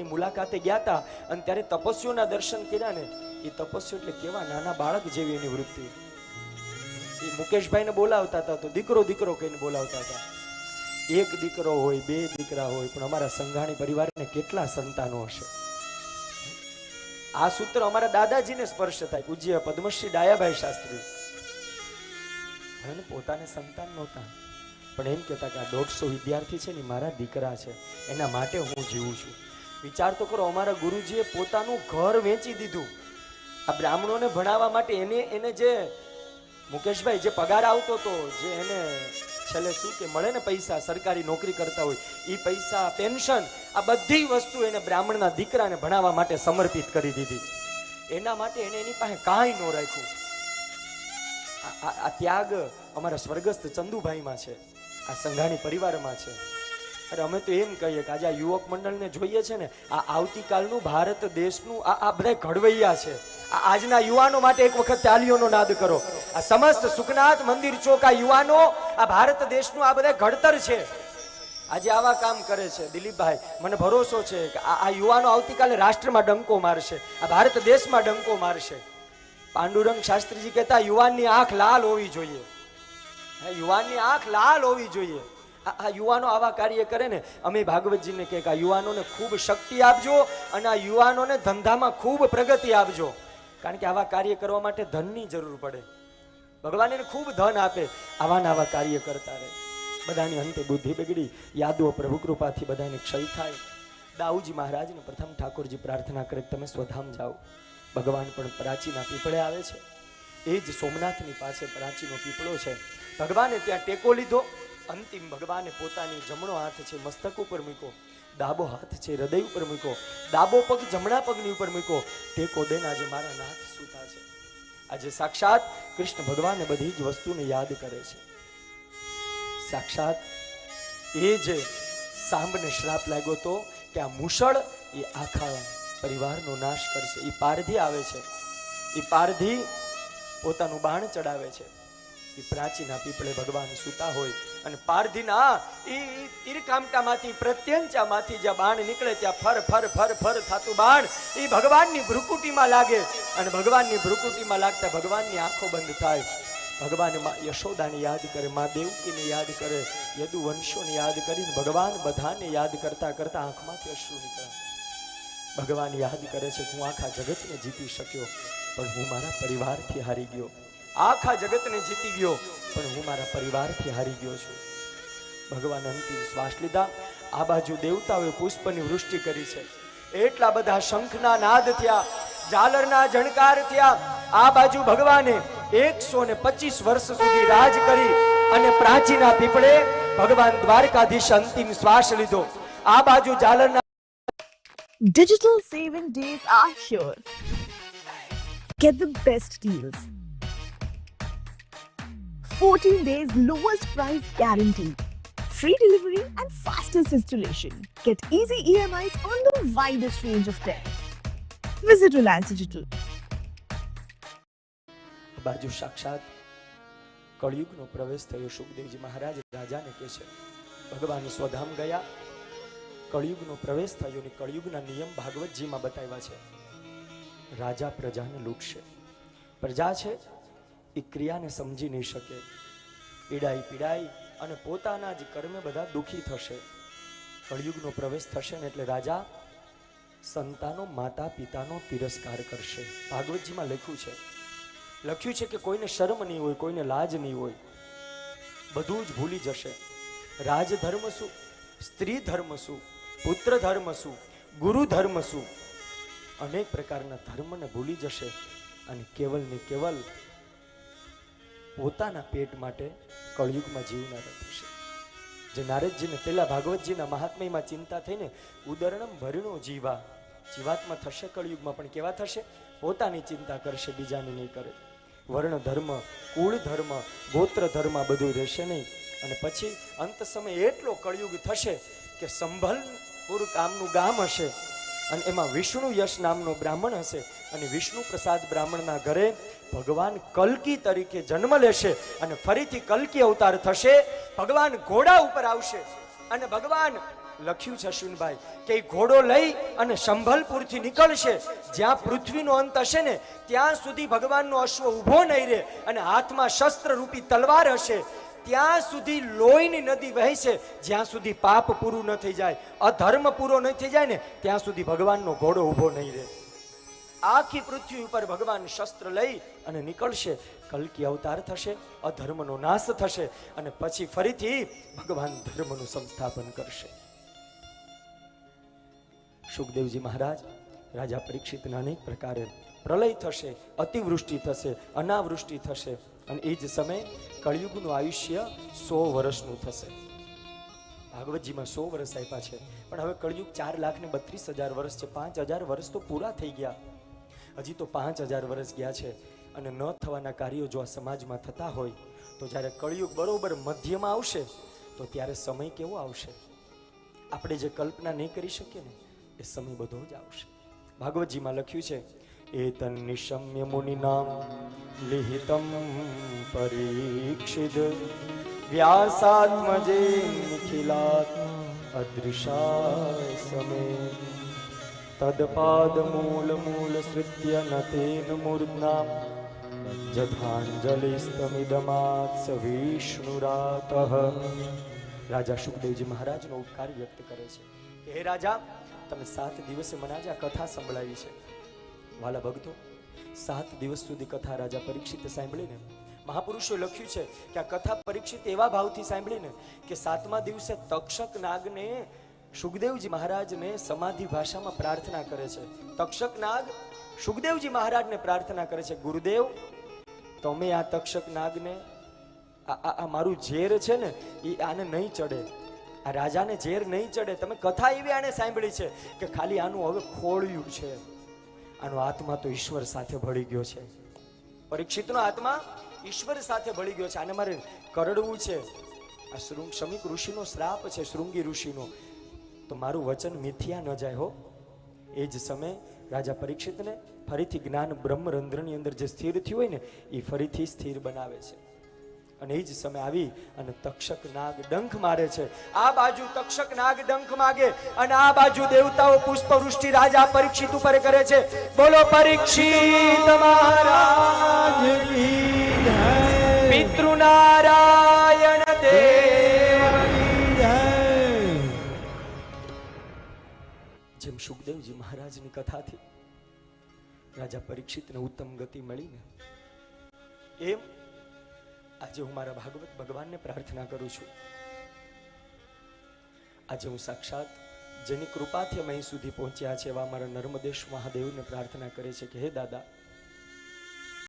બ્રહ્મની મુલાકાતે ગયા હતા અને ત્યારે તપસ્વીઓના દર્શન કર્યા ને, એ તપસ્વી એટલે કેવા નાના બાળક જેવી એની વૃત્તિ. એ મુકેશભાઈને બોલાવતા હતા તો દીકરો દીકરો કહીને બોલાવતા હતા. એક દીકરો હોય, બે દીકરા હોય, પણ અમારા સંઘાણી પરિવારને કેટલા સંતાનો હશે? આ સૂત્ર અમારા દાદાજીને સ્પર્શ થાય. પૂજ્ય પદ્મશ્રી ડાયાભાઈ શાસ્ત્રી. પોતાને સંતાન નહોતા. પણ એમ કહેતા કે આ દોઢસો વિદ્યાર્થી છે ને મારા દીકરા છે. એના માટે હું જીવું છું. વિચાર તો કરો, અમારા ગુરુજીએ પોતાનું ઘર વેચી દીધું. આ બ્રાહ્મણોને ભણાવવા માટે એને એને જે મુકેશભાઈ જે પગાર આવતો હતો, જે એને છેલ્લે શું કે મળે ને પૈસા, સરકારી નોકરી કરતા હોય એ પૈસા, પેન્શન, આ બધી વસ્તુ એને બ્રાહ્મણના દીકરાને ભણાવવા માટે સમર્પિત કરી દીધી. એના માટે એને એની પાસે કાંઈ ન રાખ્યું. આ- ત્યાગ અમારા સ્વર્ગસ્થ ચંદુભાઈમાં છે. આ સંઘાણી પરિવારમાં છે. અરે અમે તો એમ કહીએ કે આજે આ યુવક મંડળને જોઈએ છે ને, આ આવતીકાલનું ભારત દેશનું આ આ બધા ઘડવૈયા છે. આ આજના યુવાનો માટે એક વખત તાલીઓનો નાદ કરો. આ સમસ્ત સુખનાથ મંદિર ચોક, આ યુવાનો, આ ભારત દેશનું આ બધા ઘડતર છે. આજે આવા કામ કરે છે. દિલીપભાઈ, મને ભરોસો છે કે આ યુવાનો આવતીકાલે રાષ્ટ્રમાં ડંકો મારશે. આ ભારત દેશમાં ડંકો મારશે. પાંડુરંગ શાસ્ત્રીજી કહેતા, યુવાનની આંખ લાલ હોવી જોઈએ. યુવાનની આંખ લાલ હોવી જોઈએ. આ યુવાનો આવા કાર્ય કરે ને, અમે ભાગવતજીને કહે કે આ યુવાનોને ખૂબ શક્તિ આપજો અને આ યુવાનોને ધંધામાં ખૂબ પ્રગતિ આપજો. કારણ કે આવા કાર્ય કરવા માટે ધનની જરૂર પડે. ભગવાન એને ખૂબ ધન આપે, આવા આવા કાર્ય કરતા રહે. બધાની અંતે બુદ્ધિ બગડી, યાદો પ્રભુ કૃપાથી બધાને ક્ષય થાય. દાઉજી મહારાજને પ્રથમ ઠાકોરજી પ્રાર્થના કરે તમે સ્વધામ જાઓ. ભગવાન પણ પ્રાચીના પીપળે આવે છે. એ જ સોમનાથની પાસે પ્રાચીનો પીપળો છે. ભગવાને ત્યાં ટેકો લીધો. અંતિમ ભગવાને પોતાની જમણો હાથ છે મસ્તક ઉપર મૂકો, ડાબો હાથ છે હૃદય ઉપર મૂકો, ડાબો પગ જમણા પગની ઉપર મૂકો, ટેકો દેન આજે મારા નાથ સૂતા છે. આજે સાક્ષાત કૃષ્ણ ભગવાને બધી જ વસ્તુને યાદ કરે છે. સાક્ષાત એ જે સાંભને શ્રાપ લાગ્યો તો કે આ મુસળ એ આખા પરિવારનો નાશ કરશે. એ પારધી આવે છે. એ પારધી પોતાનું બાણ ચડાવે છે. એ પ્રાચીના પીપળે ભગવાન સૂતા હોય અને પારધીના એ તીરકામટામાંથી પ્રત્યંચામાંથી જ્યાં બાણ નીકળે ત્યાં ફર ફર ફર ફર થતું બાણ એ ભગવાનની ભ્રુકુટીમાં લાગે. અને ભગવાનની ભ્રુકુટીમાં લાગતા ભગવાનની આંખો બંધ થાય. ભગવાનમાં યશોદાને યાદ કરે, મા દેવકીને યાદ કરે, યદુવંશોને યાદ કરીને ભગવાન બધાને યાદ કરતા કરતા આંખમાંથી અશ્રુ નીકળે. ભગવાન યાદ કરે છે હું આખા જગતને જીતી શક્યો, પણ હું મારા પરિવારથી હારી ગયો. આખા જગતને જીતી ગયો. પણ હું મારા પરિવારથી હારી ગયો છું. ભગવાન અંતિમ શ્વાસ લીધા. આ બાજુ દેવતાઓએ પુષ્પની વૃષ્ટિ કરી છે. એટલા બધા શંખના નાદ થયા, ઝાલરના ઝણકાર થયા. આ બાજુ ભગવાને એકસો ને પચીસ વર્ષ સુધી રાજ કરી અને પ્રાચીના પીપળે ભગવાન દ્વારકાધીશ અંતિમ શ્વાસ લીધો. આ બાજુ ઝાલરના Digital saving days are here. Get the best deals. 14 days lowest price guarantee. Free delivery and fastest installation. Get easy EMIs on the widest range of tech. Visit Reliance Digital. બાજુ સાક્ષાત કળિયુગનો પ્રવેશ થયો સુખદેવજી મહારાજ રાજાને કહે છે ભગવાન સ્વધામ ગયા કળિયુગનો પ્રવેશ થયો ને કળિયુગના નિયમ ભાગવતજીમાં બતાવ્યા છે રાજા પ્રજાને લૂંટશે પ્રજા છે એ ક્રિયાને સમજી નહીં શકે. પીડાઈ પીડાઈ અને પોતાના જ કર્મે બધા દુઃખી થશે. કળિયુગનો પ્રવેશ થશે ને એટલે રાજા સંતાનો માતા પિતાનો તિરસ્કાર કરશે. ભાગવતજીમાં લખ્યું છે. લખ્યું છે કે કોઈને શરમ નહીં હોય, કોઈને લાજ નહીં હોય. બધું જ ભૂલી જશે. રાજધર્મ શું? સ્ત્રી ધર્મ શું? પુત્ર ધર્મ શું? ગુરુ ધર્મ શું? અનેક પ્રકારના ધર્મને ભૂલી જશે. અને કેવલ ને કેવલ પોતાના પેટ માટે કળયુગમાં જીવનારા થશે જે નારદજીને પહેલા ભાગવતજીના મહાત્મ્યમાં ચિંતા થઈને ઉદરણમ ભરણો જીવા, જીવાત્મા થશે કળયુગમાં, પણ કેવા થશે? પોતાની ચિંતા કરશે, બીજાની નહીં કરે. વર્ણ ધર્મ કુળ ધર્મ ગોત્ર ધર્મ બધું રહેશે નહીં. અને પછી અંત સમય એટલો કળયુગ થશે કે સંભલપુર ગામનું ગામ હશે અને એમાં વિષ્ણુ યશ નામનો બ્રાહ્મણ હશે. અને વિષ્ણુ પ્રસાદ બ્રાહ્મણના ઘરે ભગવાન કલ્કી તરીકે જન્મ લેશે અને ફરીથી કલ્કી અવતાર થશે. ભગવાન ઘોડા ઉપર આવશે અને ભગવાન લખ્યું છે અશ્વિનભાઈ કે ઘોડો લઈ અને સંભલપુરથી નીકળશે. જ્યાં પૃથ્વીનો અંત હશે ને ત્યાં સુધી ભગવાનનો અશ્વ ઊભો નહીં રહે અને હાથમાં શસ્ત્ર રૂપી તલવાર હશે. ત્યાં સુધી લોહીની નદી વહેશે જ્યાં સુધી પાપ પૂરું ન થઈ જાય, અધર્મ પૂરો ન થઈ જાય ને, ત્યાં સુધી ભગવાનનો ઘોડો ઊભો નહીં રહે. આખી પૃથ્વી ઉપર ભગવાન શસ્ત્ર લઈ અને નીકળશે. કલ્કી અવતાર થશે, અધર્મનો નાશ થશે અને પછી ફરીથી ભગવાન ધર્મનું સંસ્થાપન કરશે. સુખદેવજી મહારાજ, રાજા પરીક્ષિતના અનેક પ્રકારે પ્રલય થશે, અતિવૃષ્ટિ થશે, અનાવૃષ્ટિ થશે અને એ જ સમયે કળિયુગનું આયુષ્ય સો વર્ષનું થશે. ભાગવતજીમાં સો વર્ષ આપ્યા છે, પણ હવે કળિયુગ ચાર લાખ ને બત્રીસ હજાર વર્ષ છે, પાંચ હજાર વર્ષ તો પૂરા થઈ ગયા. હજી તો પાંચ હજાર વર્ષ ગયા છે અને ન થવાના કાર્યો જો આ સમાજમાં થતા હોય, તો જ્યારે કળિયુગ બરોબર મધ્યમાં આવશે, તો ત્યારે સમય કેવો આવશે? આપણે જે કલ્પના નહીં કરી શકીએ ને, એ સમય બધો જ આવશે. ભાગવતજીમાં લખ્યું છે એ તન નિશમ્ય મુનિનામ લિહિતમ પરીક્ષિત વ્યાસાત્મજે નિખિલાત અદૃશા સમે તદપાદ મૂળ મૂળ શ્રુત્ય ન તેન મૂર્ધના જથાંજલિસ્તમિદમાત સ વિષ્ણુરાતઃ રાજા સુખદેવજી મહારાજનો ઉપકાર વ્યક્ત કરે છે હે રાજા, તમે સાત દિવસે મને આજે કથા સંભળાવી છે. વાલા ભક્તો, સાત દિવસ સુધી કથા રાજા પરીક્ષિત સાંભળીને મહાપુરુષો લખ્યું છે કે આ કથા પરીક્ષિત એવા ભાવથી સાંભળીને કે સાતમા દિવસે તક્ષક નાગને સુખદેવજી મહારાજને સમાધિ ભાષામાં પ્રાર્થના કરે છે. તક્ષક નાગ સુખદેવજી મહારાજને પ્રાર્થના કરે છે, ગુરુદેવ, તમે આ તક્ષક નાગને આ મારું ઝેર છે ને, એ આને નહીં ચડે. આ રાજાને ઝેર નહીં ચડે. તમે કથા એવી આને સાંભળી છે કે ખાલી આનું હવે ખોળ્યું છે. આનો આત્મા તો ઈશ્વર સાથે ભળી ગયો છે. પરીક્ષિતનો આત્મા ઈશ્વર સાથે ભળી ગયો છે. આને મારે કરડવું છે. આ શૃંગ, શમિક ઋષિનો શ્રાપ છે, શૃંગી ઋષિનો. તો મારું વચન મિથ્યા ન જાય હો. એ જ સમયે રાજા પરીક્ષિતને ફરીથી જ્ઞાન બ્રહ્મરંધ્રની અંદર જે સ્થિર થયું હોય ને, એ ફરીથી સ્થિર બનાવે છે. અને એ જ સમય આવી અને તક્ષક નાગ ડંખ મારે છે. આ બાજુ તક્ષક નાગ ડંખ માગે અને આ બાજુ દેવતાઓ પુષ્પ વૃષ્ટિ રાજા પરીક્ષિત ઉપર કરે છે. બોલો પરીક્ષિત મહારાજ. સુખદેવજી મહારાજની કથાથી રાજા પરીક્ષિતને ઉત્તમ ગતિ મળીને એમ આજે હું મારા ભાગવત ભગવાનને પ્રાર્થના કરું છું. આજે હું સાક્ષાત જેની કૃપાથી અમે અહીં સુધી પહોંચ્યા છે એવા મારા નર્મદેશ મહાદેવને પ્રાર્થના કરે છે કે હે દાદા